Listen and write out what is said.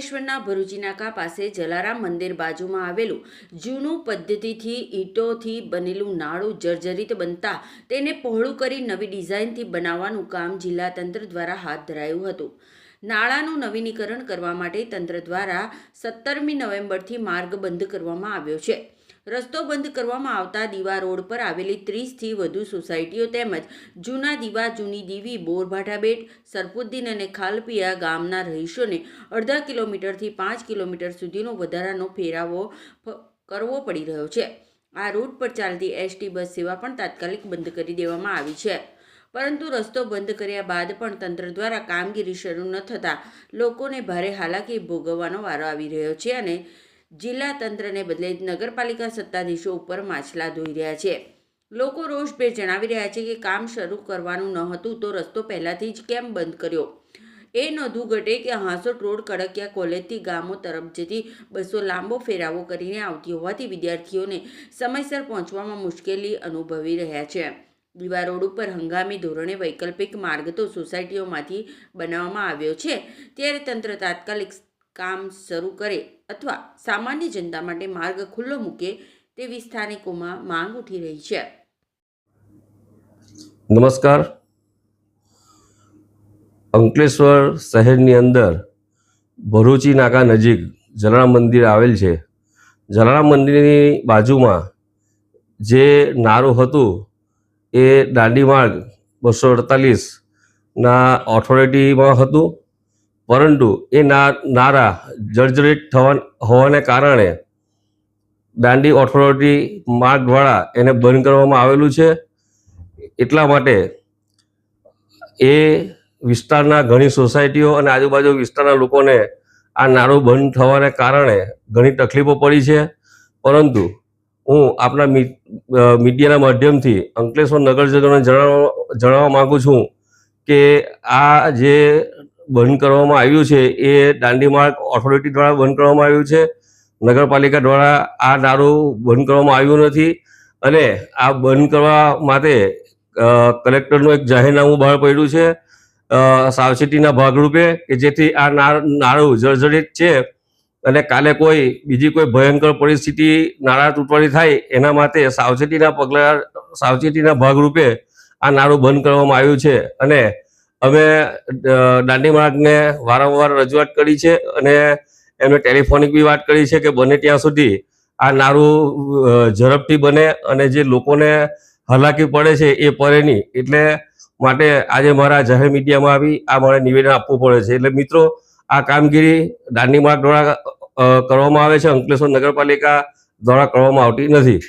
અંકલેશ્વરના ભરૂચી નાકા પાસે જલારામ મંદિર બાજુમાં આવેલું જૂનું પદ્ધતિથી ઈંટોથી બનેલું નાળું જર્જરિત બનતા તેને પહોળું કરી નવી ડિઝાઇનથી બનાવવાનું કામ જિલ્લા તંત્ર દ્વારા હાથ ધરાયું હતું. નાળાનું નવીનીકરણ કરવા માટે તંત્ર દ્વારા સત્તરમી નવેમ્બરથી માર્ગ બંધ કરવામાં આવ્યો છે. રસ્તો બંધ કરવામાં આવતા દીવા રોડ પર આવેલી ત્રીસથી વધુ સોસાયટીઓ તેમજ જૂના દીવા, જૂની દીવી બોરભાઠાબેટ સરફુદ્દીન અને ખાલપિયા ગામના રહીશોને અડધા કિલોમીટરથી પાંચ કિલોમીટર સુધીનો વધારાનો ફેરાવો કરવો પડી રહ્યો છે. આ રૂટ પર ચાલતી એસટી બસ સેવા પણ તાત્કાલિક બંધ કરી દેવામાં આવી છે. પરંતુ રસ્તો બંધ કર્યા બાદ પણ તંત્ર દ્વારા કામગીરી શરૂ ન થતાં લોકોને ભારે હાલાકી ભોગવવાનો વારો આવી રહ્યો છે અને જિલ્લા તંત્રને બદલે નગરપાલિકા સત્તાધીશો ઉપર માછલા ધોઈ રહ્યા છે. લોકો રોષભેર જણાવી રહ્યા છે કે કામ શરૂ કરવાનું ન હતું તો રસ્તો પહેલાંથી જ કેમ બંધ કર્યો? એ નોંધવું ઘટે કે હાંસોટ રોડ કડકિયા કોલેજથી ગામો તરફ જતી બસો લાંબો ફેરાવો કરીને આવતી હોવાથી વિદ્યાર્થીઓને સમયસર પહોંચવામાં મુશ્કેલી અનુભવી રહ્યા છે. દીવા રોડ ઉપર હંગામી ધોરણે વૈકલ્પિક માર્ગ તો સોસાયટીઓમાંથી બનાવવામાં આવ્યો છે. ત્યારે તંત્ર તાત્કાલિક કામ શરૂ કરે અથવા સામાન્ય જનતા માટે માર્ગ ખુલ્લો મૂકે તેવી સ્થાનિકોમાં માંગ ઉઠી રહી છે. નમસ્કાર. અંકલેશ્વર શહેરની અંદર ભરૂચી નાકા નજીક જલારામ મંદિર આવેલ છે. જલારામ મંદિરની બાજુમાં જે નારું હતું એ દાંડી માર્ગ બસો અડતાલીસના ઓથોરિટીમાં હતું. પરંતુ એ નારા જર્જરિત થવા હોવાને કારણે દાંડી ઓથોરિટી માર્ગ દ્વારા એને બંધ કરવામાં આવેલું છે. એટલા માટે એ વિસ્તારના ઘણી સોસાયટીઓ અને આજુબાજુ વિસ્તારના લોકોને આ નાળું બંધ થવાને કારણે ઘણી તકલીફો પડી છે. પરંતુ હું આપણા મીડિયાના માધ્યમથી અંકલેશ્વર નગરજનોને જણાવવા જણાવવા માગું છું કે આ જે બંધ કરવામાં આવ્યું છે એ દાંડી માર્ગ ઓથોરિટી દ્વારા બંધ કરવામાં આવ્યું છે. નગરપાલિકા દ્વારા આ નાળું બંધ કરવામાં આવ્યું નથી અને આ બંધ કરવા માટે કલેક્ટરનું એક જાહેરનામું બહાર પડ્યું છે. સાવચેતીના ભાગરૂપે કે જેથી આ નાળું જર્જરિત છે અને કાલે કોઈ બીજી કોઈ ભયંકર પરિસ્થિતિ નાળા તૂટવાની થાય એના માટે સાવચેતીના પગલાં સાવચેતીના ભાગરૂપે આ નાળું બંધ કરવામાં આવ્યું છે. અને અમે દાંડી માર્ગને વારંવાર રજૂઆત કરી છે અને એમને ટેલિફોનિક બી વાત કરી છે કે બને ત્યાં સુધી આ નારું ઝડપથી બને અને જે લોકોને હલાકી પડે છે એ પડે નહીં. એટલે માટે આજે મારા જાહેર મીડિયામાં આવી આ મારે નિવેદન આપવું પડે છે. એટલે મિત્રો, આ કામગીરી દાંડી માર્ગ દ્વારા કરવામાં આવે છે. અંકલેશ્વર નગરપાલિકા દ્વારા કરવામાં આવતી નથી.